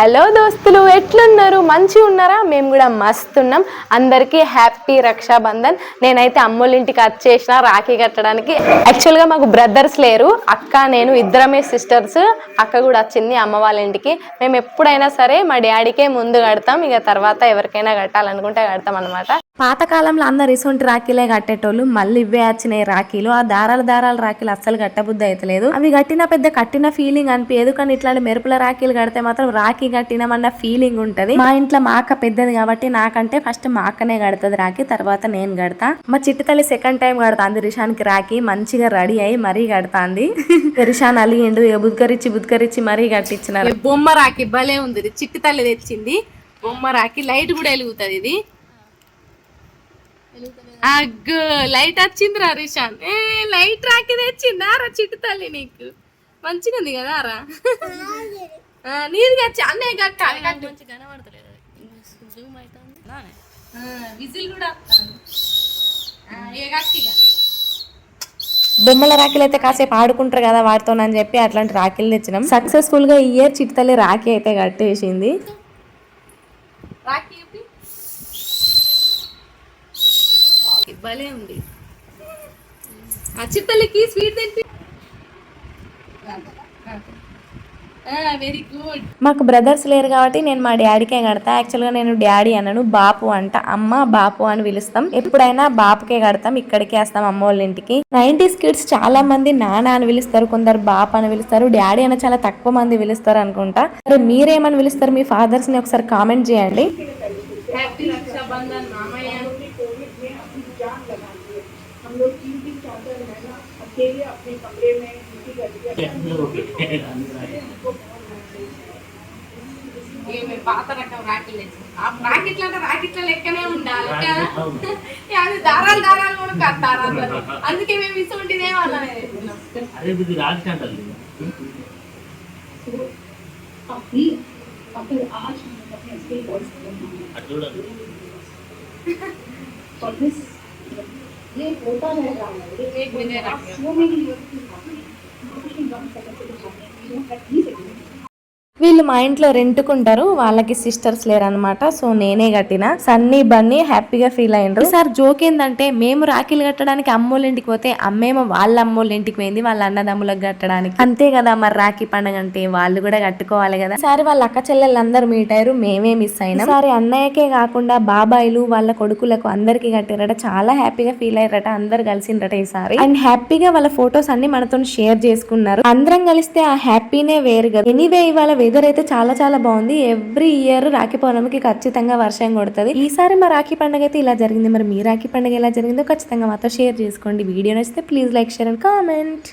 Hello దోస్తులు ఎట్లున్నారు? మంచిగా ఉన్నారా? మేము కూడా మస్తు ఉన్నాం. అందరికీ హ్యాపీ రక్షాబంధన్. నేనైతే అమ్మోళ్ళ ఇంటికి వచ్చేసిన రాఖీ కట్టడానికి. యాక్చువల్గా మాకు బ్రదర్స్ లేరు. అక్క నేను ఇద్దరమే సిస్టర్స్. అక్క కూడా వచ్చింది అమ్మ వాళ్ళ ఇంటికి. మేము ఎప్పుడైనా సరే మా డాడీకే ముందు కడతాం. ఇక తర్వాత ఎవరికైనా కట్టాలనుకుంటే కడతాం అనమాట పాతకాలంలో అందరు ఇసుంటి రాఖీలే కట్టేటోళ్ళు మళ్ళీ ఇవే వచ్చినాయి రాఖీలు. ఆ దారాల దారాల రాఖీలు అస్సలు కట్టబుద్ధి అయితలేదు. అవి కట్టిన పెద్ద కట్టిన ఫీలింగ్ అనిపించదు కానీ ఇట్లాంటి మెరుపుల రాఖీలు కడితే మాత్రం రాఖీ కట్టినామన్న ఫీలింగ్ ఉంటది. మా ఇంట్లో మా అక్క పెద్దది కాబట్టి నాకంటే ఫస్ట్ మా అక్కనే కడుతుంది రాఖీ తర్వాత నేను కడతా. మా చిట్టి తల్లి సెకండ్ టైం కడతాంది రిషాన్కి రాఖీ. మంచిగా రెడీ అయ్యి మరీ కడతాంది. రిషాన్ అలిగిండు. ఇక బుద్కరిచ్చి బుద్కరిచ్చి మరీ కట్టించినారు. బొమ్మ రాఖీ భలే ఉంది. ఇది చిట్టి తల్లి తెచ్చింది. బొమ్మ రాఖీ. లైట్ కూడా వెలుగుతుంది ఇది. అగ్గు లైట్ వచ్చిందిరా రిషాన్. ఏ లైట్ రాకి తెచ్చిందా రా చిట్టి తల్లి నీకు. మంచిగా ఉంది కదా రా ఆ, నీది కచ్చి అన్నయ్య కట్టు. విజిల్ కూడా బొమ్మల రాఖీలు అయితే కాసేపు ఆడుకుంటారు కదా వాటితోనని చెప్పి అట్లాంటి రాఖీలు తెచ్చినాం. సక్సెస్ఫుల్గా ఈ ఇయర్ చిట్టి తల్లి రాఖీ అయితే కట్టేసింది. రాఖీ భలే ఉంది. స్వీట్ వెరీ గుడ్ మాకు బ్రదర్స్ లేరు కాబట్టి నేను మా డాడీకే కడతా. యాక్చువల్గా నేను డాడీ అనను బాపు అంట. అమ్మ బాపు అని పిలుస్తాం. ఎప్పుడైనా బాపుకే కడతాం ఇక్కడికే వస్తాం అమ్మ వాళ్ళ ఇంటికి. నైన్టీస్ కిడ్స్ చాలా మంది నాన్న అని పిలుస్తారు కొందరు బాప్ అని పిలుస్తారు డాడీ అని చాలా తక్కువ మంది పిలుస్తారు అనుకుంటా. మరి మీరేమని పిలుస్తారు మీ ఫాదర్స్ని ఒకసారి కామెంట్ చేయండి. హ్యాపీ రక్షాబంధన్ మామయ్య ఏమి పాత రకం రాకెట్లు. ఆ రాకెట్లు అంటే రాకెట్ల లెక్కనే ఉండాలి కదా అది దారాలు దారాలు కూడా కాదు దారాలు అందుకే మేము వాళ్ళనే. అదే ఇది అటు చూడండి ये होता रह रहा है एक मिनट आप वो मेरी వీళ్ళు మా ఇంట్లో రెంట్కుంటారు వాళ్ళకి సిస్టర్స్ లేరనమాట సో నేనే కట్టిన. సన్నీ బన్నీ హ్యాపీగా ఫీల్ అయ్యిండ్రు సార్ జోక్ ఏంటంటే మేము రాఖీలు కట్టడానికి అమ్మోళ్ళ ఇంటికి పోతే అమ్మేమో వాళ్ళ అమ్మోళ్ళ ఇంటికి పోయింది వాళ్ళ అన్నదమ్ములకు కట్టడానికి. అంతే కదా మరి రాఖీ పండుగ అంటే వాళ్ళు కూడా కట్టుకోవాలి కదా. సరే వాళ్ళ అక్క చెల్లెళ్ళందరూ మీట్ అయ్యారు మేమే మిస్ అయినాం. సరే అన్నయ్యకే కాకుండా బాబాయిలు వాళ్ళ కొడుకులకు అందరికి కట్టారట. చాలా హ్యాపీగా ఫీల్ అయ్యారట అందరు కలిసిండ్రట ఈసారి. అండ్ హ్యాపీగా వాళ్ళ ఫొటోస్ అన్ని మనతో షేర్ చేసుకున్నారు. అందరం కలిస్తే ఆ హ్యాపీనే వేరు కదా. ఎనీవే ఇవాళ వెదర్ అయితే చాలా చాలా బాగుంది. ఎవ్రీ ఇయర్ రాఖీ పౌర్ణమికి ఖచ్చితంగా వర్షం కొడుతుంది. ఈసారి మా రాఖీ పండుగ అయితే ఇలా జరిగింది. మరి మీ రాఖీ పండుగ ఎలా జరిగిందో ఖచ్చితంగా మాతో షేర్ చేసుకోండి. వీడియో నచ్చితే please like share and comment.